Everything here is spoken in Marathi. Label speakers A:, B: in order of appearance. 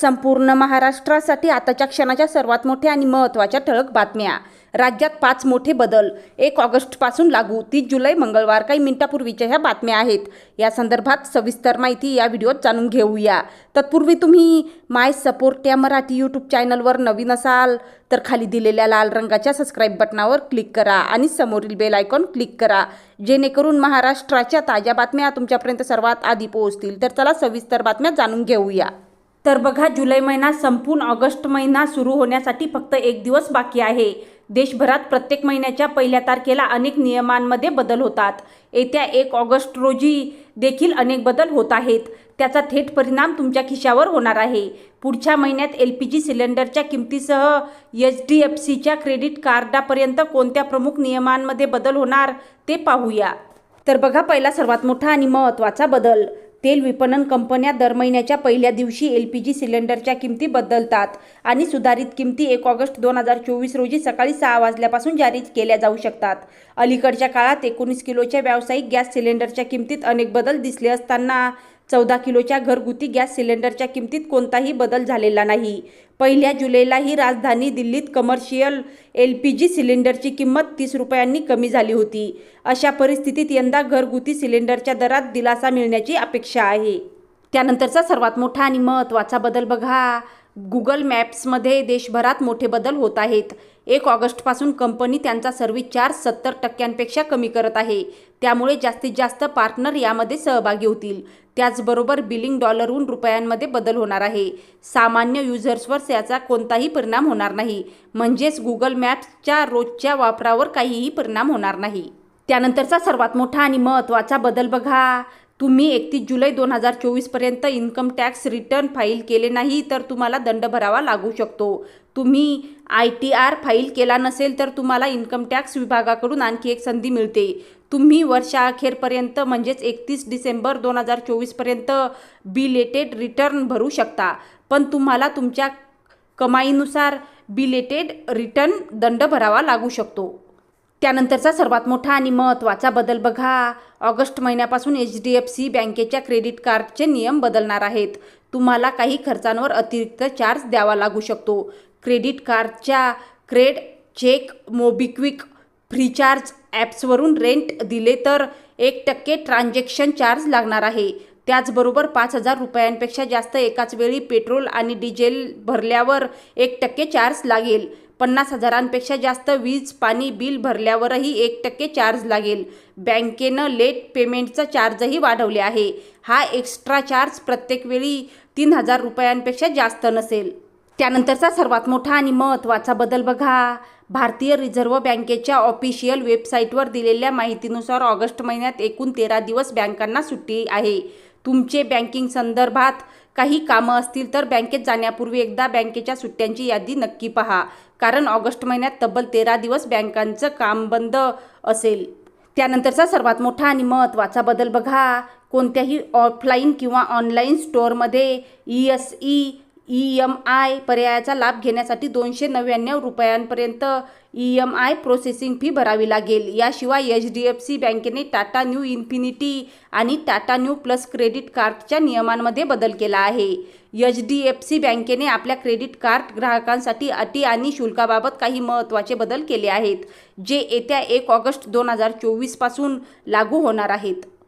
A: संपूर्ण महाराष्ट्रासाठी आताच्या क्षणाच्या सर्वात मोठ्या आणि महत्त्वाच्या ठळक बातम्या. राज्यात पाच मोठे बदल. एक ऑगस्टपासून लागू तीस जुलै मंगळवार काही मिनिटापूर्वीच्या ह्या बातम्या आहेत. या संदर्भात सविस्तर माहिती या व्हिडिओत जाणून घेऊया. तत्पूर्वी तुम्ही माय सपोर्ट या मराठी यूट्यूब चॅनलवर नवीन असाल तर खाली दिलेल्या लाल रंगाच्या सबस्क्राईब बटनावर क्लिक करा आणि समोरील बेल आयकॉन क्लिक करा. जेणेकरून महाराष्ट्राच्या ताज्या बातम्या तुमच्यापर्यंत सर्वात आधी पोहोचतील. तर चला सविस्तर बातम्या जाणून घेऊया. तर बघा जुलै महिना संपून ऑगस्ट महिना सुरू होण्यासाठी फक्त एक दिवस बाकी आहे. देशभरात प्रत्येक महिन्याच्या पहिल्या तारखेला अनेक नियमांमध्ये बदल होतात. येत्या एक ऑगस्ट रोजी देखील अनेक बदल होत आहेत. त्याचा थेट परिणाम तुमच्या खिशावर होणार आहे. पुढच्या महिन्यात एल पी जी सिलेंडरच्या किमतीसह एच डी एफ सीच्या क्रेडिट कार्डापर्यंत कोणत्या प्रमुख नियमांमध्ये बदल होणार ते पाहूया. तर बघा पहिला सर्वात मोठा आणि महत्त्वाचा बदल. तेल विपणन कंपन्या दर महिन्याच्या पहिल्या दिवशी एल पी जी सिलेंडरच्या किमती बदलतात आणि सुधारित किमती एक ऑगस्ट दोन हजार चोवीस रोजी सकाळी सहा वाजल्यापासून जारी केल्या जाऊ शकतात. अलीकडच्या काळात एकोणीस किलोच्या व्यावसायिक गॅस सिलेंडरच्या किमतीत अनेक बदल दिसले असताना चौदा किलोच्या घरगुती गॅस सिलेंडरच्या किमतीत कोणताही बदल झालेला नाही. पहिल्या जुलैलाही राजधानी दिल्लीत कमर्शियल एल पी जी सिलेंडरची किंमत तीस रुपयांनी कमी झाली होती. अशा परिस्थितीत यंदा घरगुती सिलेंडरच्या दरात दिलासा मिळण्याची अपेक्षा आहे. त्यानंतरचा सर्वात मोठा आणि महत्त्वाचा बदल बघा. गुगल मॅप्समध्ये देशभरात मोठे बदल होत आहेत. एक ऑगस्टपासून कंपनी त्यांचा सर्व्हिस चार्ज सत्तर टक्क्यांपेक्षा कमी करत आहे. त्यामुळे जास्तीत जास्त पार्टनर यामध्ये सहभागी होतील. त्याचबरोबर बिलिंग डॉलरहून रुपयांमध्ये बदल होणार आहे. सामान्य युजर्सवर याचा कोणताही परिणाम होणार नाही. म्हणजेच गुगल मॅप्सच्या रोजच्या वापरावर काहीही परिणाम होणार नाही. त्यानंतरचा सर्वात मोठा आणि महत्त्वाचा बदल बघा. तुम्ही एकतीस जुलै दोन हजार चोवीसपर्यंत इन्कम टॅक्स रिटर्न फाईल केले नाही तर तुम्हाला दंड भरावा लागू शकतो. तुम्ही आय टी आर फाईल केला नसेल तर तुम्हाला इन्कम टॅक्स विभागाकडून आणखी एक संधी मिळते. तुम्ही वर्षाअखेरपर्यंत म्हणजेच एकतीस डिसेंबर दोन हजार चोवीसपर्यंत बिलेटेड रिटर्न भरू शकता. पण तुम्हाला तुमच्या कमाईनुसार बिलेटेड रिटर्न दंड भरावा लागू शकतो. त्यानंतरचा सर्वात मोठा आणि महत्त्वाचा बदल बघा. ऑगस्ट महिन्यापासून एच डी एफ सी बँकेच्या क्रेडिट कार्डचे नियम बदलणार आहेत. तुम्हाला काही खर्चांवर अतिरिक्त चार्ज द्यावा लागू शकतो. क्रेडिट कार्डच्या क्रेड चेक मोबिक्विक फ्रीचार्ज ॲप्सवरून रेंट दिले तर एक टक्के ट्रान्झॅक्शन चार्ज लागणार आहे. त्याचबरोबर पाच हजार रुपयांपेक्षा जास्त एकाच वेळी पेट्रोल आणि डिझेल भरल्यावर एक टक्के चार्ज लागेल. पन्नास हजारांपेक्षा जास्त वीज पाणी बिल भरल्यावरही एक टक्के चार्ज लागेल. बँकेनं लेट पेमेंटचा चार्जही वाढवले आहे. हा एक्स्ट्रा चार्ज प्रत्येक वेळी तीन हजार रुपयांपेक्षा जास्त नसेल. त्यानंतरचा सर्वात मोठा आणि महत्त्वाचा बदल बघा. भारतीय रिझर्व्ह बँकेच्या ऑफिशियल वेबसाईटवर दिलेल्या माहितीनुसार ऑगस्ट महिन्यात एकूण तेरा दिवस बँकांना सुट्टी आहे. तुमचे बँकिंग संदर्भात काही कामं असतील तर बँकेत जाण्यापूर्वी एकदा बँकेच्या सुट्ट्यांची यादी नक्की पहा. कारण ऑगस्ट महिन्यात तब्बल तेरा दिवस बँकांचं काम बंद असेल. त्यानंतरचा सर्वात मोठा आणि महत्त्वाचा बदल बघा. कोणत्याही ऑफलाईन किंवा ऑनलाईन स्टोअरमध्ये E S E E M I पर्यायाचा लाभ घेण्यासाठी दोनशे नव्याण्णव रुपयांपर्यंत E M I processing fee भरावी लागेल. याशिवाय एच डी एफ सी बँकेने टाटा न्यू इन्फिनिटी आणि टाटा न्यू प्लस क्रेडिट कार्डच्या नियमांमध्ये बदल केला आहे. एच डी एफ सी बँकेने आपल्या क्रेडिट कार्ड ग्राहकांसाठी अटी आणि शुल्काबाबत काही महत्त्वाचे बदल केले आहेत जे येत्या एक ऑगस्ट दोन हजार चोवीसपासून लागू होणार आहेत.